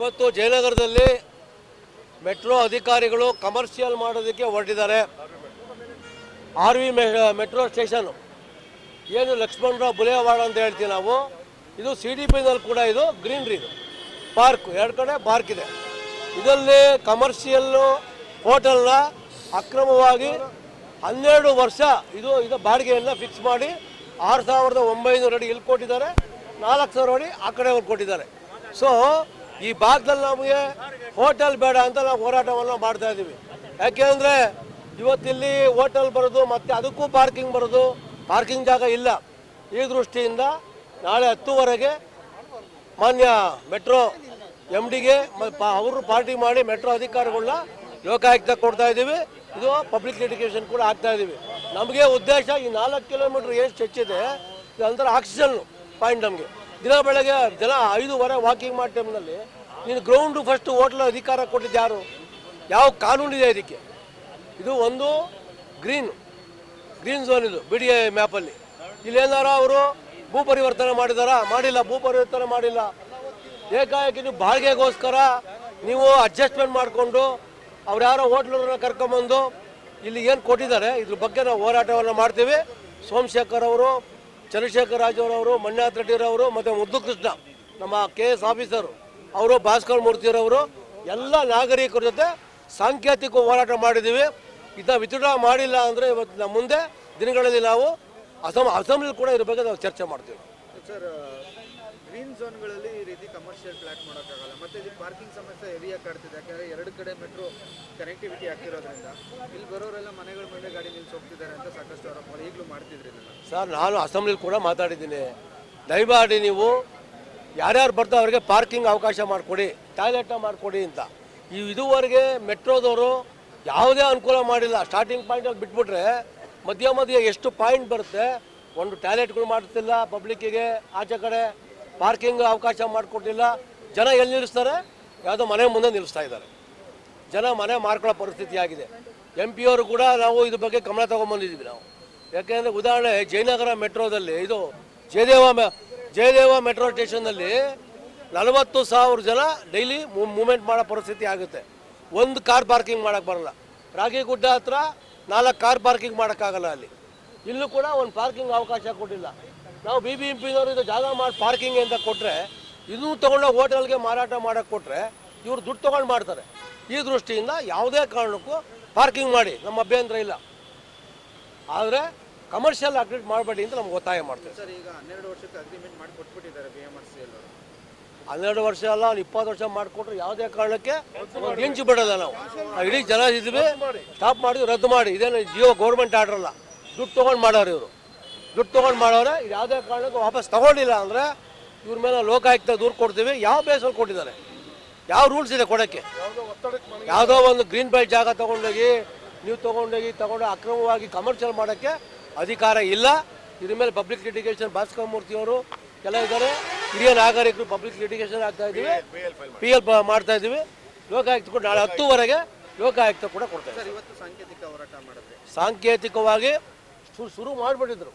ಇವತ್ತು ಜಯನಗರದಲ್ಲಿ ಮೆಟ್ರೋ ಅಧಿಕಾರಿಗಳು ಕಮರ್ಷಿಯಲ್ ಮಾಡೋದಕ್ಕೆ ಹೊರಟಿದ್ದಾರೆ. R V metro station. ಏನು ಲಕ್ಷ್ಮಣರಾವ್ ಬುಲೆವಾಡ ಅಂತ ಹೇಳ್ತೀವಿ ನಾವು. ಇದು ಸಿ ಡಿ ಪಿನಲ್ಲಿ ಕೂಡ ಇದು ಗ್ರೀನ್ರಿ ಇದು. ಪಾರ್ಕ್, ಎರಡು ಕಡೆ ಪಾರ್ಕ್ ಇದೆ. ಇದರಲ್ಲಿ ಕಮರ್ಷಿಯಲ್ಲು ಹೋಟೆಲ್ನ ಅಕ್ರಮವಾಗಿ ಹನ್ನೆರಡು ವರ್ಷ ಇದು ಇದು ಬಾಡಿಗೆಯನ್ನು ಫಿಕ್ಸ್ ಮಾಡಿ ಆರು ಸಾವಿರದ ಒಂಬೈನೂರು ಅಡಿ ಇಲ್ಲಿ ಕೊಟ್ಟಿದ್ದಾರೆ. ನಾಲ್ಕು ಸಾವಿರ ಅಡಿ ಆ ಕಡೆ ಅವ್ರು ಕೊಟ್ಟಿದ್ದಾರೆ. ಸೊ ಈ ಭಾಗದಲ್ಲಿ ನಮಗೆ ಹೋಟೆಲ್ ಬೇಡ ಅಂತ ನಾವು ಹೋರಾಟವನ್ನು ಮಾಡ್ತಾ ಇದ್ದೀವಿ. ಯಾಕೆಂದರೆ ಇವತ್ತಿಲ್ಲಿ ಹೋಟೆಲ್ ಬರೋದು ಮತ್ತು ಅದಕ್ಕೂ ಪಾರ್ಕಿಂಗ್ ಬರೋದು, ಪಾರ್ಕಿಂಗ್ ಜಾಗ ಇಲ್ಲ. ಈ ದೃಷ್ಟಿಯಿಂದ ನಾಳೆ ಹತ್ತುವರೆಗೆ ಮಾನ್ಯ ಮೆಟ್ರೋ ಎಂ ಡಿಗೆ ಅವರು ಪಾರ್ಟಿ ಮಾಡಿ ಮೆಟ್ರೋ ಅಧಿಕಾರಿಗಳನ್ನ ಲೋಕಾಯುಕ್ತ ಕೊಡ್ತಾ ಇದ್ದೀವಿ. ಇದು ಪಬ್ಲಿಕ್ ಲಿಟಿಗೇಷನ್ ಕೂಡ ಆಗ್ತಾ ಇದ್ದೀವಿ. ನಮಗೆ ಉದ್ದೇಶ ಈ ನಾಲ್ಕು ಕಿಲೋಮೀಟ್ರ್ ಎಷ್ಟು ಹೆಚ್ಚಿದೆ. ಅಂದರೆ ಆಕ್ಸಿಜನ್ ಪಾಯಿಂಟ್ ನಮಗೆ. ದಿನ ಬೆಳಗ್ಗೆ ಜನ ಐದೂವರೆ ವಾಕಿಂಗ್ ಮಾಡೋ ಟೈಮ್ನಲ್ಲಿ ನೀನು ಗ್ರೌಂಡು ಫಸ್ಟ್ ಹೋಟ್ಲ್ ಅಧಿಕಾರ ಕೊಟ್ಟಿದ್ದು ಯಾರು? ಯಾವ ಕಾನೂನಿದೆ ಇದಕ್ಕೆ? ಇದು ಒಂದು ಗ್ರೀನ್ ಗ್ರೀನ್ ಝೋನ್ ಇದು ಬಿ ಡಿ ಎ ಮ್ಯಾಪಲ್ಲಿ ಇಲ್ಲೇನಾರ ಅವರು ಭೂ ಪರಿವರ್ತನೆ ಮಾಡಿದಾರಾ? ಮಾಡಿಲ್ಲ. ಭೂ ಪರಿವರ್ತನೆ ಮಾಡಿಲ್ಲ. ಏಕಾಏಕಿ ನೀವು ಬಾಡಿಗೆಗೋಸ್ಕರ ನೀವು ಅಡ್ಜಸ್ಟ್ಮೆಂಟ್ ಮಾಡಿಕೊಂಡು ಅವ್ರು ಯಾರೋ ಹೋಟ್ಲವ್ರನ್ನ ಕರ್ಕೊಂಬಂದು ಇಲ್ಲಿ ಏನು ಕೊಟ್ಟಿದ್ದಾರೆ? ಇದ್ರ ಬಗ್ಗೆ ನಾವು ಹೋರಾಟವನ್ನು ಮಾಡ್ತೀವಿ. ಸೋಮಶೇಖರ್ ಅವರು ಚಂದ್ರಶೇಖರ್ ರಾಜವರವರು ಮಂಜುನಾಥ್ ರೆಡ್ಡಿರವರು ಮತ್ತು ಮುದ್ದು ಕೃಷ್ಣ, ನಮ್ಮ ಕೆ ಎಸ್ ಆಫೀಸರು ಅವರು, ಭಾಸ್ಕರ್ ಮೂರ್ತಿರವರು ಎಲ್ಲ ನಾಗರಿಕರ ಜೊತೆ ಸಾಂಕೇತಿಕ ಹೋರಾಟ ಮಾಡಿದ್ದೀವಿ. ಇದನ್ನ ವಿತ್ಡ್ರಾ ಮಾಡಿಲ್ಲ ಅಂದರೆ ಇವತ್ತು ನಮ್ಮ ಮುಂದೆ ದಿನಗಳಲ್ಲಿ ನಾವು ಅಸಂ ಅಸೆಂಬ್ಲಿ ಕೂಡ ಇದ್ರ ಬಗ್ಗೆ ನಾವು ಚರ್ಚೆ ಮಾಡ್ತೀವಿ. ಸರ್ ಗ್ರೀನ್ ಝೋನ್ಗಳಲ್ಲಿ ಈ ರೀತಿ ಕಮರ್ಷಿಯಲ್ ಫ್ಲಾಟ್ ಮಾಡೋಕ್ಕಾಗಲ್ಲ. ಮತ್ತೆ ಇಲ್ಲಿ ಪಾರ್ಕಿಂಗ್ ಸಮಸ್ಯೆ ಹೆವಿಯಾಗಿ ಕಾಡ್ತಿದೆ. ಯಾಕಂದ್ರೆ ಎರಡು ಕಡೆ ಮೆಟ್ರೋ ಕನೆಕ್ಟಿವಿಟಿ ಆಗ್ತಿರೋದ್ರಿಂದ. ಇಲ್ಲಿ ಬರೋರೆಲ್ಲ ಮನೆಗಳ ಮೇಲೆ ಗಾಡಿ ನಿಲ್ಸಿ ಹೋಗ್ತಿದ್ದಾರೆ ಅಂತ ಸಾಕಷ್ಟು ಆರೋಪಗಳು ಈಗಲೂ ಮಾಡ್ತಿದ್ರಿ ಸರ್, ನಾನು ಅಸೆಂಬ್ಲಿಲಿ ಕೂಡ ಮಾತಾಡಿದ್ದೀನಿ. ದಯಮಾಡಿ ನೀವು ಯಾರ್ಯಾರು ಬರ್ತಾ ಅವರಿಗೆ ಪಾರ್ಕಿಂಗ್ ಅವಕಾಶ ಮಾಡಿಕೊಡಿ, ಟಾಯ್ಲೆಟ್ನ ಮಾಡಿಕೊಡಿ ಅಂತ. ಈ ಇದುವರೆಗೆ ಮೆಟ್ರೋದವರು ಯಾವುದೇ ಅನುಕೂಲ ಮಾಡಿಲ್ಲ. ಸ್ಟಾರ್ಟಿಂಗ್ ಪಾಯಿಂಟಲ್ಲಿ ಬಿಟ್ಬಿಟ್ರೆ ಮಧ್ಯ ಮಧ್ಯ ಎಷ್ಟು ಪಾಯಿಂಟ್ ಬರುತ್ತೆ, ಒಂದು ಟಾಯ್ಲೆಟ್ಗಳು ಮಾಡ್ತಿಲ್ಲ, ಪಬ್ಲಿಕ್ಕಿಗೆ ಆಚೆ ಕಡೆ ಪಾರ್ಕಿಂಗ್ ಅವಕಾಶ ಮಾಡಿಕೊಟ್ಟಿಲ್ಲ. ಜನ ಎಲ್ಲಿ ನಿಲ್ಲಿಸ್ತಾರೆ? ಯಾವುದೋ ಮನೆ ಮುಂದೆ ನಿಲ್ಲಿಸ್ತಾ ಇದ್ದಾರೆ. ಜನ ಮನೆ ಮಾರ್ಕೊಳ್ಳೋ ಪರಿಸ್ಥಿತಿ ಆಗಿದೆ ಎಂ ಕೂಡ ನಾವು ಇದ್ರ ಬಗ್ಗೆ ಗಮನ ತಗೊಂಡ್ಬಂದಿದ್ದೀವಿ ನಾವು. ಯಾಕೆಂದರೆ ಉದಾಹರಣೆ, ಜಯನಗರ ಮೆಟ್ರೋದಲ್ಲಿ, ಇದು ಜಯದೇವ ಜಯದೇವ ಮೆಟ್ರೋ ಸ್ಟೇಷನ್ನಲ್ಲಿ ನಲವತ್ತು ಸಾವಿರ ಜನ ಡೈಲಿ ಮೂವ್ಮೆಂಟ್ ಮಾಡೋ ಪರಿಸ್ಥಿತಿ ಆಗುತ್ತೆ. ಒಂದು ಕಾರ್ ಪಾರ್ಕಿಂಗ್ ಮಾಡೋಕ್ಕೆ ಬರಲ್ಲ. ರಾಗಿಗುಡ್ಡ ಹತ್ರ ನಾಲ್ಕು ಕಾರ್ ಪಾರ್ಕಿಂಗ್ ಮಾಡೋಕ್ಕಾಗಲ್ಲ ಅಲ್ಲಿ. ಇಲ್ಲೂ ಕೂಡ ಒಂದು ಪಾರ್ಕಿಂಗ್ ಅವಕಾಶ ಕೊಟ್ಟಿಲ್ಲ. ನಾವು ಬಿ ಬಿ ಎಂ ಪಿನವರು ಇದು ಜಾಗ ಮಾಡಿ ಪಾರ್ಕಿಂಗ್ ಅಂತ ಕೊಟ್ಟರೆ ಇದನ್ನು ತೊಗೊಂಡು ಹೋಟೆಲ್ಗೆ ಮಾರಾಟ ಮಾಡೋಕ್ಕೆ ಕೊಟ್ಟರೆ ಇವರು ದುಡ್ಡು ತೊಗೊಂಡು ಮಾಡ್ತಾರೆ. ಈ ದೃಷ್ಟಿಯಿಂದ ಯಾವುದೇ ಕಾರಣಕ್ಕೂ ಪಾರ್ಕಿಂಗ್ ಮಾಡಿ, ನಮ್ಮ ಅಭ್ಯಂತರ ಇಲ್ಲ. ಆದರೆ ಕಮರ್ಷಿಯಲ್ ಅಗ್ರಿಮೆಂಟ್ ಮಾಡಬೇಡಿ ಅಂತ ನಮ್ಗೆ ಒತ್ತಾಯ ಮಾಡ್ತೇವೆ. ಸರ್ ಈಗ ಹನ್ನೆರಡು ವರ್ಷಕ್ಕೆ ಅಗ್ರಿಮೆಂಟ್ ಮಾಡಿ ಕೊಟ್ಬಿಟ್ಟಿದ್ದಾರೆ ಬಿ ಎಂ ಆರ್ ಸಿ ಅವರು. ಹನ್ನೆರಡು ವರ್ಷ ಅಲ್ಲ ಇಪ್ಪತ್ತು ವರ್ಷ ಮಾಡಿಕೊಟ್ರೆ ಯಾವುದೇ ಕಾರಣಕ್ಕೆ ಇಂಚು ಬಿಡೋಲ್ಲ ನಾವು. ನಾವು ಇಡೀ ಜನ ಇದ್ವಿ ಸ್ಟಾಪ್ ಮಾಡಿ. ರದ್ದು ಮಾಡಿ. ಇದೇನು ಜಿಯೋ ಗೌರ್ಮೆಂಟ್ ಆರ್ಡರ್ ಅಲ್ಲ. ದುಡ್ಡು ತೊಗೊಂಡು ಮಾಡೋರು ಇವರು. ದುಡ್ಡು ತೊಗೊಂಡು ಮಾಡೋರೆ ಇದು ಯಾವುದೇ ಕಾರಣಕ್ಕೂ ವಾಪಸ್ ತಗೊಂಡಿಲ್ಲ ಅಂದರೆ ಇವ್ರ ಮೇಲೆ ಲೋಕಾಯುಕ್ತ ದೂರು ಕೊಡ್ತೀವಿ. ಯಾವ ಬೇಸಲ್ಲಿ ಕೊಟ್ಟಿದ್ದಾರೆ? ಯಾವ ರೂಲ್ಸ್ ಇದೆ ಕೊಡೋಕ್ಕೆ? ಯಾವುದೋ ಒಂದು ಗ್ರೀನ್ ಬೆಲ್ಟ್ ಜಾಗ ತೊಗೊಂಡೋಗಿ ನೀವು ತೊಗೊಂಡೋಗಿ ತಗೊಂಡು ಅಕ್ರಮವಾಗಿ ಕಮರ್ಷಿಯಲ್ ಮಾಡೋಕ್ಕೆ ಅಧಿಕಾರ ಇಲ್ಲ. ಇದ್ರ ಮೇಲೆ ಪಬ್ಲಿಕ್ ಲಿಟಿಗೇಷನ್ ಭಾಸ್ಕರ ಮೂರ್ತಿ ಅವರು ಎಲ್ಲ ಇದ್ದಾರೆ. ಹಿರಿಯ ನಾಗರಿಕರು ಪಬ್ಲಿಕ್ ಲಿಟಿಗೇಷನ್ ಆಗ್ತಾ ಇದ್ದೀವಿ. ಪಿ ಎಲ್ ಮಾಡ್ತಾ ಇದ್ದೀವಿ. ಲೋಕಾಯುಕ್ತ ಕೂಡ ನಾಳೆ ಹತ್ತುವರೆಗೆ ಲೋಕಾಯುಕ್ತ ಕೂಡ ಕೊಡ್ತಾ ಇದ್ದೀವಿ ಸರ್ ಇವತ್ತು ಸಾಂಕೇತಿಕ ಹೋರಾಟ ಮಾಡಿದ್ರೆ ಸಾಂಕೇತಿಕವಾಗಿ ಶುರು ಮಾಡಿಬಿಟ್ಟಿದ್ರು.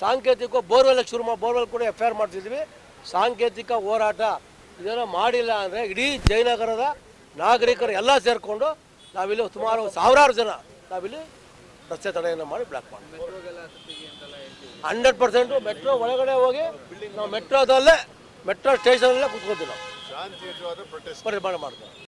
ಸಾಂಕೇತಿಕ ಬೋರ್ವೆಲ್ ಶುರು ಮಾಡಿ ಬೋರ್ವೆಲ್ ಕೂಡ ಎಫ್ ಐ ಆರ್ ಮಾಡ್ತಿದ್ವಿ ಸಾಂಕೇತಿಕ ಹೋರಾಟ ಇದನ್ನು ಮಾಡಿಲ್ಲ ಅಂದರೆ ಇಡೀ ಜಯನಗರದ ನಾಗರಿಕರು ಎಲ್ಲ ಸೇರಿಕೊಂಡು ನಾವಿಲ್ಲಿ ಸುಮಾರು ಸಾವಿರಾರು ಜನ ನಾವಿಲ್ಲಿ ರಸ್ತೆ ತಡೆಯನ್ನು ಮಾಡಿ ಬ್ಲಾಕ್ ಮಾಡ್ತೀವಿ ಹಂಡ್ರೆಡ್ ಪರ್ಸೆಂಟು ಮೆಟ್ರೋ ಒಳಗಡೆ ಹೋಗಿ ನಾವು ಮೆಟ್ರೋದಲ್ಲೇ ಮೆಟ್ರೋ ಸ್ಟೇಷನಲ್ಲೇ ಕುತ್ಕೋತೀವಿ ನಾವು. ಪರಿಮಾಣ ಮಾಡ್ತೀವಿ.